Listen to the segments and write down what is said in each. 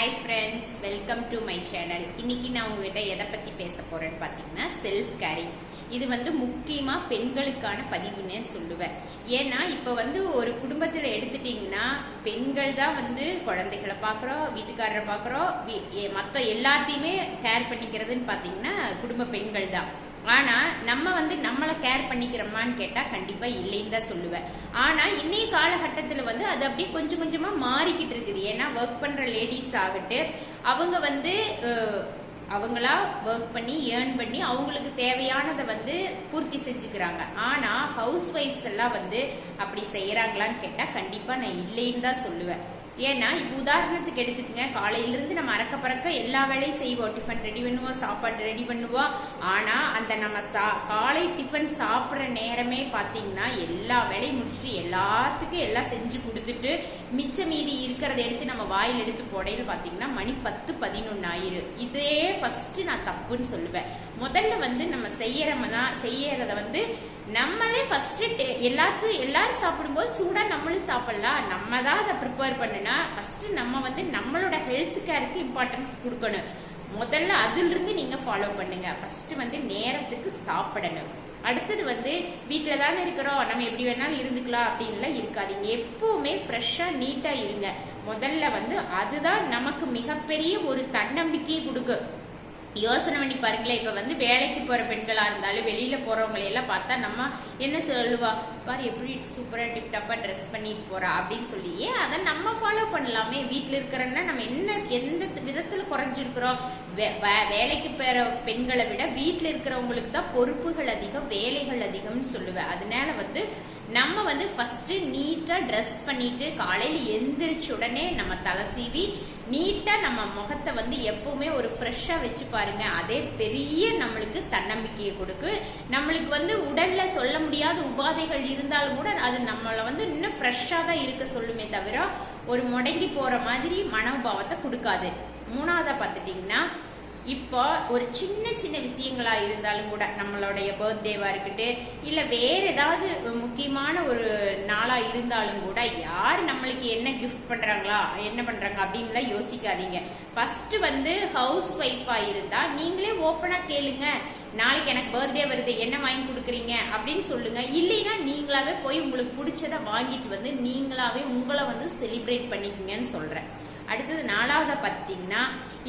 Hi friends welcome to my channel இன்னைக்கு நான் உங்ககிட்ட எதை பற்றி பேச போகிறேன்னு பார்த்தீங்கன்னா செல்ஃப் கேரிங் இது வந்து முக்கியமாக பெண்களுக்கான பதிவுன்னே சொல்லுவேன். ஏன்னா இப்போ வந்து ஒரு குடும்பத்தில் எடுத்துட்டிங்கன்னா பெண்கள் தான் வந்து குழந்தைகளை பார்க்குறோம் வீட்டுக்காரரை பார்க்குறோம் மற்ற எல்லாத்தையுமே கேர் பண்ணிக்கிறதுன்னு பார்த்தீங்கன்னா குடும்ப பெண்கள் தான். ஆனா நம்ம வந்து நம்மளை கேர் பண்ணிக்கிறோமான்னு கேட்டா கண்டிப்பா இல்லைன்னு தான் சொல்லுவேன். ஆனா இன்னைய காலகட்டத்துல வந்து அது அப்படியே கொஞ்சம் கொஞ்சமா மாறிக்கிட்டு இருக்குது. ஏன்னா ஒர்க் பண்ற லேடிஸ் ஆகட்டு அவங்க வந்து அவங்களா ஒர்க் பண்ணி ஏர்ன் பண்ணி அவங்களுக்கு தேவையானதை வந்து பூர்த்தி செஞ்சுக்கிறாங்க. ஆனா ஹவுஸ் ஒய்ஃப்ஸ் எல்லாம் வந்து அப்படி செய்யறாங்களான்னு கேட்டா கண்டிப்பா நான் இல்லைன்னு தான் சொல்லுவேன். ஏன்னா இப்போ உதாரணத்துக்கு எடுத்துக்கங்க. காலையிலிருந்து நம்ம அறக்க பறக்க எல்லா வேலையும் செய்வோம். டிஃபன் ரெடி பண்ணுவோம் சாப்பாடு ரெடி பண்ணுவோம் ஆனால் அந்த நம்ம சா காலை டிஃபன் சாப்பிட்ற நேரமே பார்த்தீங்கன்னா எல்லா வேலையும் முடிச்சுட்டு எல்லாத்துக்கும் எல்லாம் செஞ்சு கொடுத்துட்டு மிச்ச மீதி இருக்கிறத எடுத்து நம்ம வாயில் எடுத்து போடையில் பார்த்தீங்கன்னா மணி பத்து பதினொன்று ஆயிரும் இதே ஃபஸ்ட்டு நான் தப்புன்னு சொல்லுவேன். முதல்ல வந்து நம்ம செய்யறோம்னா செய்யறத வந்து நம்மளே ஃபர்ஸ்ட் எல்லாத்துக்கும் எல்லாரும் சாப்பிடும்போது சூடா நம்மளும் சாப்பிடலாம். நம்ம தான் அதை ப்ரிப்பேர் பண்ணுனா ஃபர்ஸ்ட் நம்ம வந்து நம்மளோட ஹெல்த் கேருக்கு இம்பார்ட்டன்ஸ் கொடுக்கணும். முதல்ல அதிலிருந்து நீங்க ஃபாலோ பண்ணுங்க. ஃபர்ஸ்ட் வந்து நேரத்துக்கு சாப்பிடணும். அடுத்தது வந்து வீட்டில் தானே இருக்கிறோம். நம்ம எப்படி வேணாலும் இருந்துக்கலாம் அப்படின்லாம் இருக்காது எப்பவுமே ஃப்ரெஷ்ஷாக நீட்டாக இருங்க. முதல்ல வந்து அதுதான் நமக்கு மிகப்பெரிய ஒரு தன்னம்பிக்கையை கொடுக்கும். யோசனை பண்ணி பாருங்களேன். இப்ப வந்து வேலைக்கு போற பெண்களா இருந்தாலும் வெளியில போறவங்களை எல்லாம் பார்த்தா நம்ம என்ன சொல்லுவா? பாரு எப்படி சூப்பரா டிப் டாப்பா ட்ரெஸ் பண்ணிட்டு போறா? அப்படின்னு சொல்லி ஏன் அதை நம்ம ஃபாலோ பண்ணலாமே. வீட்டில் இருக்கிறன்னா நம்ம என்ன எந்த விதத்துல குறைஞ்சிருக்கிறோம்? வே- வே- வேலைக்கு போற பெண்களை விட வீட்டில் இருக்கிறவங்களுக்கு தான் பொறுப்புகள் அதிகம் வேலைகள் அதிகம்னு சொல்லுவேன். அதனால வந்து நம்ம வந்து ஃபர்ஸ்ட் நீட்டா ட்ரெஸ் பண்ணிட்டு காலையில எந்திரிச்ச உடனே நம்ம தலை சீவி நீட்டா நம்ம முகத்தை வந்து எப்பவுமே ஒரு ஃப்ரெஷ்ஷா வச்சு பாருங்க. அதே பெரிய நம்மளுக்கு தன்னம்பிக்கையை கொடுக்கு. நம்மளுக்கு வந்து உடல்ல சொல்ல முடியாத உபாதைகள் இருந்தாலும் கூட அது நம்மளை வந்து இன்னும் ஃப்ரெஷ்ஷா தான் இருக்க சொல்லுமே தவிர ஒரு முடங்கி போற மாதிரி மனோபாவத்தை கொடுக்காது. மூணாவதா பார்த்துட்டிங்கன்னா இப்போ ஒரு சின்ன சின்ன விஷயங்களா இருந்தாலும் கூட நம்மளுடைய பர்த்டேவா இருக்கட்டு இல்ல வேற ஏதாவது முக்கியமான ஒரு நாளா இருந்தாலும் கூட யார் நம்மளுக்கு என்ன கிஃப்ட் பண்றாங்களா என்ன பண்றாங்க அப்படின்லாம் யோசிக்காதீங்க. ஃபர்ஸ்ட் வந்து ஹவுஸ் ஒய்ஃபா இருந்தா நீங்களே ஓப்பனா கேளுங்க. நாளைக்கு எனக்கு பர்த்டே வருது என்ன வாங்கி கொடுக்குறீங்க அப்படின்னு சொல்லுங்க. இல்லைன்னா நீங்களாவே போய் உங்களுக்கு பிடிச்சத வாங்கிட்டு வந்து நீங்களாவே உங்களை வந்து செலிப்ரேட் பண்ணிக்கிங்கன்னு சொல்றேன். அடுத்தது நாலாவதாக பார்த்துட்டிங்கன்னா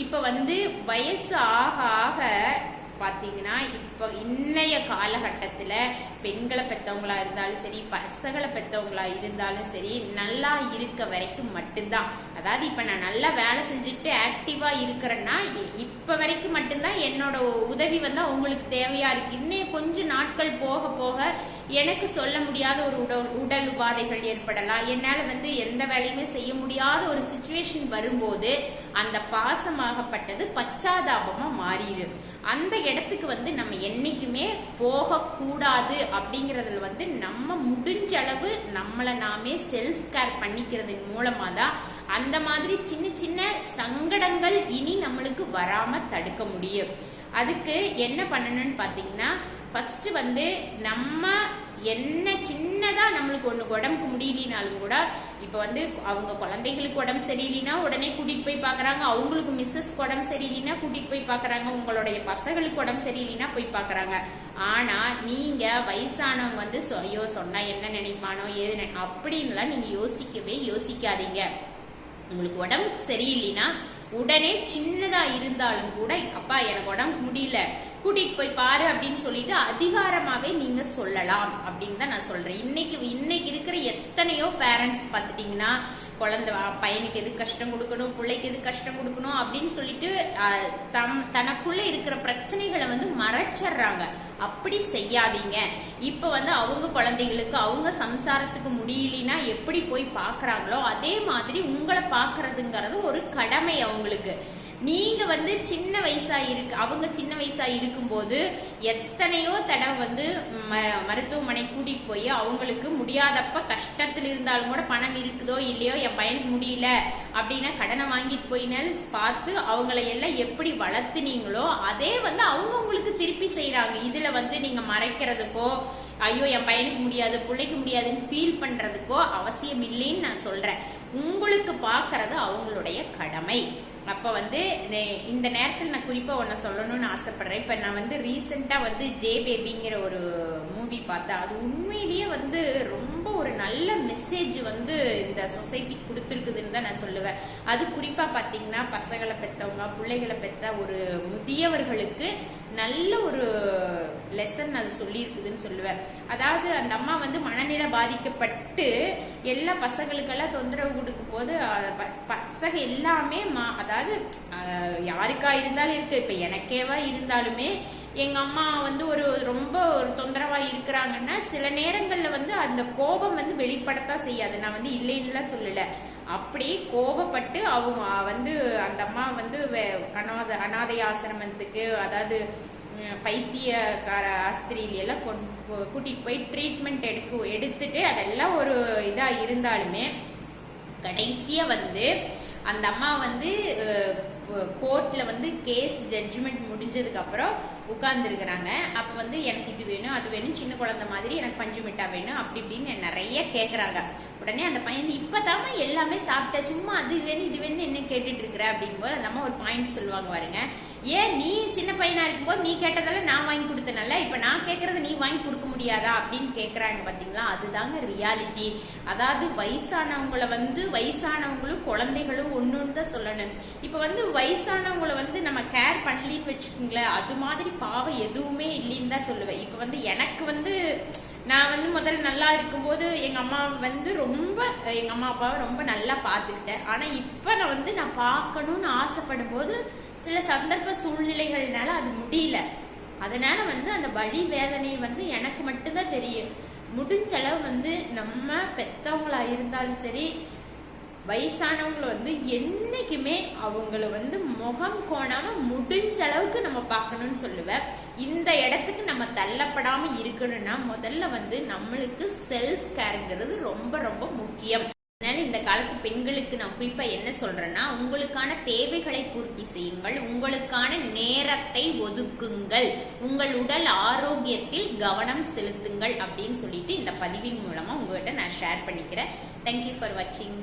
இப்போ வந்து வயசு ஆக ஆக பார்த்தீங்கன்னா இப்போ இன்னைய காலகட்டத்தில் பெண்களை பெற்றவங்களா இருந்தாலும் சரி பசங்களை பெற்றவங்களா இருந்தாலும் சரி நல்லா இருக்க வரைக்கும் மட்டும்தான். அதாவது இப்போ நான் நல்லா வேலை செஞ்சுட்டு ஆக்டிவாக இருக்கிறேன்னா இப்போ வரைக்கும் மட்டும்தான் என்னோட உதவி வந்து அவங்களுக்கு தேவையாக இருக்கு. இன்னும் கொஞ்சம் நாட்கள் போக போக எனக்கு சொல்ல முடியாத ஒரு உடல் உடல் உபாதைகள் ஏற்படலாம். என்னால் வந்து எந்த வேலையுமே செய்ய முடியாத ஒரு சுச்சுவேஷன் வரும்போது அந்த பாசமாகப்பட்டது பச்சாதாபமாக மாறிடும் அந்த இடத்துக்கு வந்து நம்ம என்னைக்குமே போகக்கூடாது அப்படிங்கிறதுல வந்து நம்ம முடிஞ்ச அளவு நம்மளை நாமே செல்ஃப் கேர் பண்ணிக்கிறதன் மூலமாக தான் அந்த மாதிரி சின்ன சின்ன சங்கடங்கள் இனி நம்மளுக்கு வராமல் தடுக்க முடியும். அதுக்கு என்ன பண்ணணும்னு பார்த்தீங்கன்னா ஃபஸ்ட்டு வந்து நம்ம என்ன சின்னதா நம்மளுக்கு ஒண்ணு உடம்புக்கு முடியலினாலும் கூட இப்ப வந்து அவங்க குழந்தைகளுக்கு உடம்பு சரியில்லைன்னா உடனே கூட்டிட்டு போய் பாக்குறாங்க. அவங்களுக்கு மிஸ்ஸஸ் உடம்பு சரியில்லைனா கூட்டிட்டு போய் பாக்குறாங்க. உங்களுடைய பசங்களுக்கு உடம்பு சரியில்லைன்னா போய் பாக்குறாங்க. ஆனா நீங்க வயசானவங்க வந்து ஐயோ சொன்னா என்ன நினைப்பானோ ஏது அப்படின்லாம் நீங்க யோசிக்கவே யோசிக்காதீங்க. உங்களுக்கு உடம்பு சரியில்லைன்னா உடனே சின்னதா இருந்தாலும் கூட அப்பா எனக்கு உடம்பு முடியல கூட்டிட்டு போய் பாரு அப்படின்னு சொல்லிட்டு அதிகாரமாவே நீங்க சொல்லலாம் அப்படின்னு தான் நான் சொல்றேன். இன்னைக்கு இன்னைக்கு இருக்கிற எத்தனையோ பேரண்ட்ஸ் பார்த்துட்டிங்கன்னா குழந்தை பையனுக்கு எது கஷ்டம் கொடுக்கணும் பிள்ளைக்கு எது கஷ்டம் கொடுக்கணும் அப்படின்னு சொல்லிட்டு தம் தனக்குள்ள இருக்கிற பிரச்சனைகளை வந்து மறைச்சிடுறாங்க. அப்படி செய்யாதீங்க. இப்ப வந்து அவங்க குழந்தைகளுக்கு அவங்க சம்சாரத்துக்கு முடியலனா எப்படி போய் பார்க்குறாங்களோ அதே மாதிரி உங்களை பார்க்கறதுங்கிறது ஒரு கடமை அவங்களுக்கு. நீங்க வந்து சின்ன வயசா இருக்கு அவங்க சின்ன வயசா இருக்கும்போது எத்தனையோ தடவை வந்து ம- மருத்துவமனை கூட்டிட்டு போய் அவங்களுக்கு முடியாதப்ப கஷ்டத்தில் இருந்தாலும் கூட பணம் இருக்குதோ இல்லையோ என் பையனுக்கு முடியல அப்படின்னா கடனை வாங்கிட்டு போயினு பார்த்து அவங்கள எல்லாம் எப்படி வளர்த்துனீங்களோ அதே வந்து அவங்க உங்களுக்கு திருப்பி செய்யறாங்க இதுல வந்து நீங்க மறைக்கிறதுக்கோ ஐயோ என் பையனுக்கு முடியாது பிள்ளைக்கு முடியாதுன்னு ஃபீல் பண்றதுக்கோ அவசியம் இல்லைன்னு நான் சொல்றேன். உங்களுக்கு பார்க்கறது அவங்களுடைய கடமை. அப்போ வந்து நே- இந்த நேரத்தில் நான் குறிப்பாக ஒன்று சொல்லணும்னு ஆசைப்பட்றேன். இப்போ நான் வந்து ரீசெண்டாக வந்து ஜே பேபிங்கிற ஒரு மூவி பார்த்தேன். அது உண்மையிலேயே வந்து ரொம்ப ஒரு நல்ல மெசேஜ் வந்து இந்த சொசைட்டி கொடுத்துருக்குதுன்னு தான் நான் சொல்லுவேன். அது குறிப்பாக பார்த்தீங்கன்னா பசங்களை பெற்றவங்க பிள்ளைகளை பெற்ற ஒரு முதியவர்களுக்கு நல்ல ஒரு லெசன் அது சொல்லியிருக்குதுன்னு சொல்லுவேன். அதாவது அந்த அம்மா வந்து மனநிலை பாதிக்கப்பட்டு எல்லா பசங்களுக்கெல்லாம் தொந்தரவு கொடுக்கும் போது ப- பசங்க எல்லாமே மா- அதாவது யாருக்கா இருந்தாலும் இருக்கு. இப்ப எனக்கேவா இருந்தாலுமே எங்க அம்மா வந்து ஒரு ரொம்ப ஒரு தொந்தரவா இருக்கிறாங்கன்னா சில நேரங்கள்ல வந்து அந்த கோபம் வந்து வெளிப்படத்தான் செய்யாது. நான் வந்து இல்லைன்னுலாம் சொல்லல. அப்படி கோபப்பட்டு அவங்க வந்து அந்த அம்மா வந்து வே- அனாதை அனாதை ஆசிரமத்துக்கு அதாவது பைத்தியக்கார ஆஸ்திரியில எல்லாம் கொண்டு கூட்டிகிட்டு கூட்டிட்டு போய் ட்ரீட்மெண்ட் எடுக்க எடுத்துட்டு அதெல்லாம் ஒரு இதா இருந்தாலுமே கடைசியா வந்து அந்த அம்மா வந்து கோர்ட்ல வந்து கேஸ் ஜட்ஜ்மெண்ட் முடிஞ்சதுக்கு அப்புறம் உட்கார்ந்துருக்குறாங்க. அப்போ வந்து எனக்கு இது வேணும் அது வேணும் சின்ன குழந்தை மாதிரி எனக்கு பஞ்சு மிட்டா வேணும் அப்படி இப்படின்னு நிறைய கேட்குறாங்க உடனே அந்த பையன் இப்பதாம்மா எல்லாமே சாப்பிட்ட சும்மா அது வேணும் இது வேணும் என்ன கேட்டுட்டு இருக்கிற? அப்படிங்கும்போது அந்த அம்மா ஒரு பாயிண்ட் சொல்லுவாங்க பாருங்க. ஏன் நீ சின்ன பையனா இருக்கும்போது நீ கேட்டதெல்லாம் நான் வாங்கி கொடுத்தனால இப்போ நான் கேட்கறத நீ வாங்கி கொடுக்க முடியாதா? அப்படின்னு கேட்குறாங்க பார்த்தீங்களா அதுதாங்க ரியாலிட்டி அதாவது வயசானவங்கள வந்து வயசானவங்களும் குழந்தைகளும் ஒன்று தான் சொல்லணும். இப்போ வந்து வயசானவங்கள வந்து நம்ம கேர் பண்ண வச்சுக்கோங்களேன். அது மாதிரி பாவம் எதுவுமே இல்லைன்னு தான் சொல்லுவேன். இப்போ வந்து எனக்கு வந்து நான் வந்து முதல்ல நல்லா இருக்கும்போது எங்க அம்மா வந்து ரொம்ப எங்க அம்மா அப்பாவை ரொம்ப நல்லா பார்த்துக்கிட்டேன். ஆனா இப்ப நான் வந்து நான் பார்க்கணும்னு ஆசைப்படும் போது சில சந்தர்ப்ப சூழ்நிலைகள்னால அது முடியல. அதனால வந்து அந்த வழி வேதனை வந்து எனக்கு மட்டும்தான் தெரியும். முடிஞ்ச அளவு வந்து நம்ம பெத்தவங்களா இருந்தாலும் சரி வயசானவங்களை வந்து என்னைக்குமே அவங்கள வந்து முகம் கோணாம முடிஞ்ச அளவுக்கு நம்ம பார்க்கணும்னு சொல்லுவேன் இந்த இடத்துக்கு நம்ம தள்ளப்படாம இருக்கணும்னா முதல்ல வந்து நம்மளுக்கு செல்ஃப் கேருங்கிறது ரொம்ப ரொம்ப முக்கியம். அதனால இந்த காலத்து பெண்களுக்கு நான் குறிப்பா என்ன சொல்றேன்னா உங்களுக்கான தேவைகளை பூர்த்தி செய்யுங்கள் உங்களுக்கான நேரத்தை ஒதுக்குங்கள் உங்கள் உடல் ஆரோக்கியத்தில் கவனம் செலுத்துங்கள் அப்படின்னு சொல்லிட்டு இந்த பதிவின் மூலமா உங்ககிட்ட நான் ஷேர் பண்ணிக்கிறேன். தேங்க்யூ ஃபார் வாட்சிங்